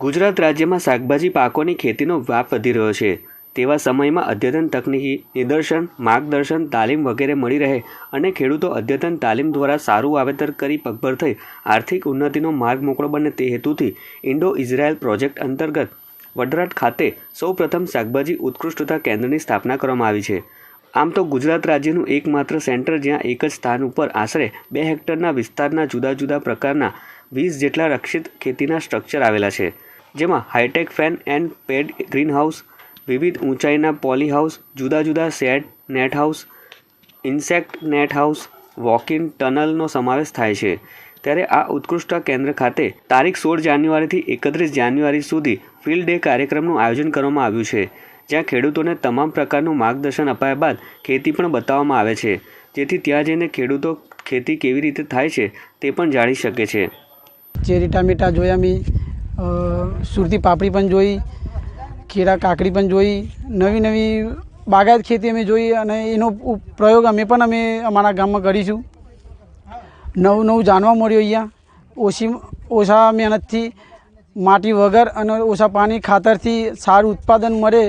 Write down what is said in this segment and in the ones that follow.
ગુજરાત રાજ્યમાં શાકભાજી પાકોની ખેતીનો વ્યાપ વધી રહ્યો છે. તેવા સમયમાં અદ્યતન તકનીકી નિદર્શન, માર્ગદર્શન, તાલીમ વગેરે મળી રહે અને ખેડૂતો અદ્યતન તાલીમ દ્વારા સારું વાવેતર કરી પગભર થઈ આર્થિક ઉન્નતિનો માર્ગ મોકળો બને તે હેતુથી ઇન્ડો ઇઝરાયલ પ્રોજેક્ટ અંતર્ગત વડરાટ ખાતે સૌપ્રથમ શાકભાજી ઉત્કૃષ્ટતા કેન્દ્રની સ્થાપના કરવામાં આવી છે. આમ તો ગુજરાત રાજ્યનું એકમાત્ર સેન્ટર જ્યાં એક જ સ્થાન ઉપર આશરે બે હેક્ટરના વિસ્તારના જુદા જુદા પ્રકારના વીસ જેટલા રક્ષિત ખેતીના સ્ટ્રક્ચર આવેલા છે. જેમાં hitech fan and pad greenhouse વિવિધ ઊંચાઈના પોલી હાઉસ જુદા જુદા shade net house insect net house walk in ટનલનો સમાવેશ થાય છે. ત્યારે આ ઉત્કૃષ્ટ કેન્દ્ર ખાતે તારીખ સોળ જાન્યુઆરીથી એકત્રીસ જાન્યુઆરી સુધી ફિલ્ડ ડે કાર્યક્રમનું આયોજન કરવામાં આવ્યું છે. જ્યાં ખેડૂતોને તમામ પ્રકારનું માર્ગદર્શન અપાયા બાદ ખેતી પણ બતાવવામાં આવે છે. જેથી ત્યાં જઈને ખેડૂતો ખેતી કેવી રીતે થાય છે તે પણ જાણી શકે છે. ચેરી ટામેટા જોયા મેં સુરતી પાપડી પણ જોઈ ખીરા કાકડી પણ જોઈ, નવી નવી બાગાયત ખેતી અમે જોઈ અને એનો પ્રયોગ અમે પણ અમે અમારા ગામમાં કરીશું. નવું નવું જાણવા મળ્યું અહીંયા. ઓછી, ઓછા મહેનતથી, માટી વગર અને ઓછા પાણી ખાતરથી સારું ઉત્પાદન મળે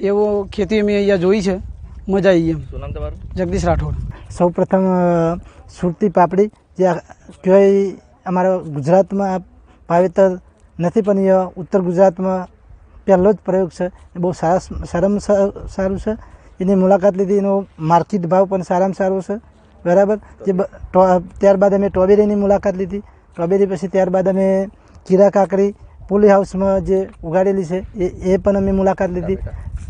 એવો ખેતી અમે અહીંયા જોઈ છે. મજા આવી એમ. શું નામ તમારું? જગદીશ રાઠોડ. સૌ પ્રથમ સુરતી પાપડી જે કહેવાય અમારા ગુજરાતમાં વાવેતર નથી પણ એ ઉત્તર ગુજરાતમાં પહેલો જ પ્રયોગ છે. એ બહુ સારા સારામાં સારું છે. એની મુલાકાત લીધી એનો માર્કેટ ભાવ પણ સારામાં સારો છે. બરાબર? જે ત્યારબાદ અમે સ્ટ્રોબેરીની મુલાકાત લીધી. સ્ટ્રોબેરી પછી ત્યારબાદ અમે કીરા કાકડી પોલી હાઉસમાં જે ઉગાડેલી છે એ એ પણ અમે મુલાકાત લીધી.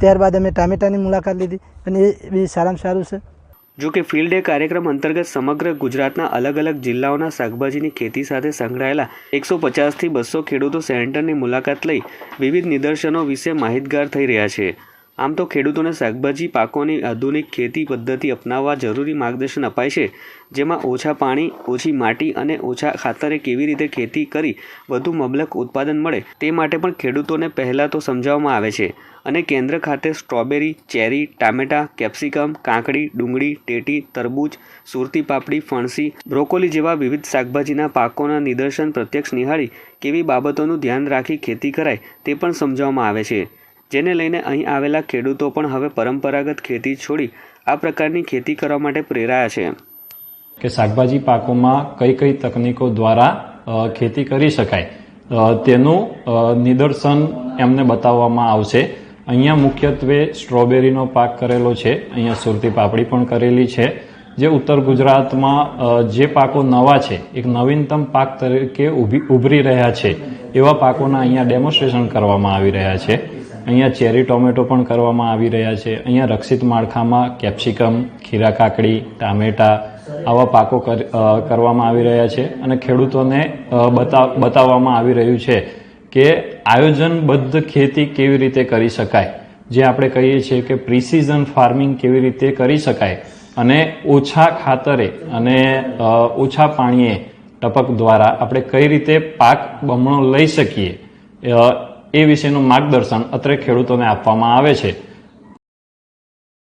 ત્યારબાદ અમે ટામેટાની મુલાકાત લીધી અને એ બી સારામાં સારું છે. જો કે ફિલ્ડ ડે કાર્યક્રમ અંતર્ગત સમગ્ર ગુજરાતના અલગ અલગ જિલ્લાઓના શાકભાજીની ખેતી સાથે સંકળાયેલા એકસો પચાસથી બસો ખેડૂતો સેન્ટરની મુલાકાત લઈ વિવિધ નિદર્શનો વિશે માહિતગાર થઈ રહ્યા છે. આમ તો ખેડૂતોને શાકભાજી, પાકોની આધુનિક ખેતી પદ્ધતિ અપનાવવા જરૂરી માર્ગદર્શન અપાય છે. જેમાં ઓછા પાણી, ઓછી માટી અને ઓછા ખાતરે કેવી રીતે ખેતી કરી વધુ મબલક ઉત્પાદન મળે તે માટે પણ ખેડૂતોને પહેલાં તો સમજાવવામાં આવે છે. અને કેન્દ્ર ખાતે સ્ટ્રોબેરી, ચેરી, ટામેટા, કેપ્સિકમ, કાંકડી, ડુંગળી, ટેટી, તરબૂચ, સુરતી પાપડી, ફણસી, બ્રોકોલી જેવા વિવિધ શાકભાજીના પાકોના નિદર્શન પ્રત્યક્ષ નિહાળી કેવી બાબતોનું ધ્યાન રાખી ખેતી કરાય તે પણ સમજાવવામાં આવે છે. જેને લઈને અહીં આવેલા ખેડૂતો પણ હવે પરંપરાગત ખેતી છોડી આ પ્રકારની ખેતી કરવા માટે પ્રેરાયા છે. કે શાકભાજી પાકોમાં કઈ કઈ તકનીકો દ્વારા ખેતી કરી શકાય. તેનું નિદર્શન એમને બતાવવામાં આવશે. અહીંયા મુખ્યત્વે સ્ટ્રોબેરીનો પાક કરેલો છે. અહીંયા સુરતી પાપડી પણ કરેલી છે. જે ઉત્તર ગુજરાતમાં જે પાકો નવા છે, એક નવીનતમ પાક તરીકે ઊભી, ઉભરી રહ્યા છે, એવા પાકોના અહીંયા ડેમોન્સ્ટ્રેશન કરવામાં આવી રહ્યા છે. અહીંયા ચેરી ટોમેટો પણ કરવામાં આવી રહ્યા છે. અહીંયા રક્ષિત માળખામાં કેપ્સિકમ, ખીરા કાકડી, ટામેટા આવા પાકો કર- કરવામાં આવી રહ્યા છે અને ખેડૂતોને બતાવવામાં આવી રહ્યું છે કે આયોજનબદ્ધ ખેતી કેવી રીતે કરી શકાય. જે આપણે કહીએ છીએ કે પ્રિસિઝન ફાર્મિંગ કેવી રીતે કરી શકાય અને ઓછા ખાતરે અને ઓછા પાણીએ ટપક દ્વારા આપણે કઈ રીતે પાક બમણો લઈ શકીએ. એ વિશેનું માર્ગદર્શન અત્રે ખેડૂતોને આપવામાં આવે છે.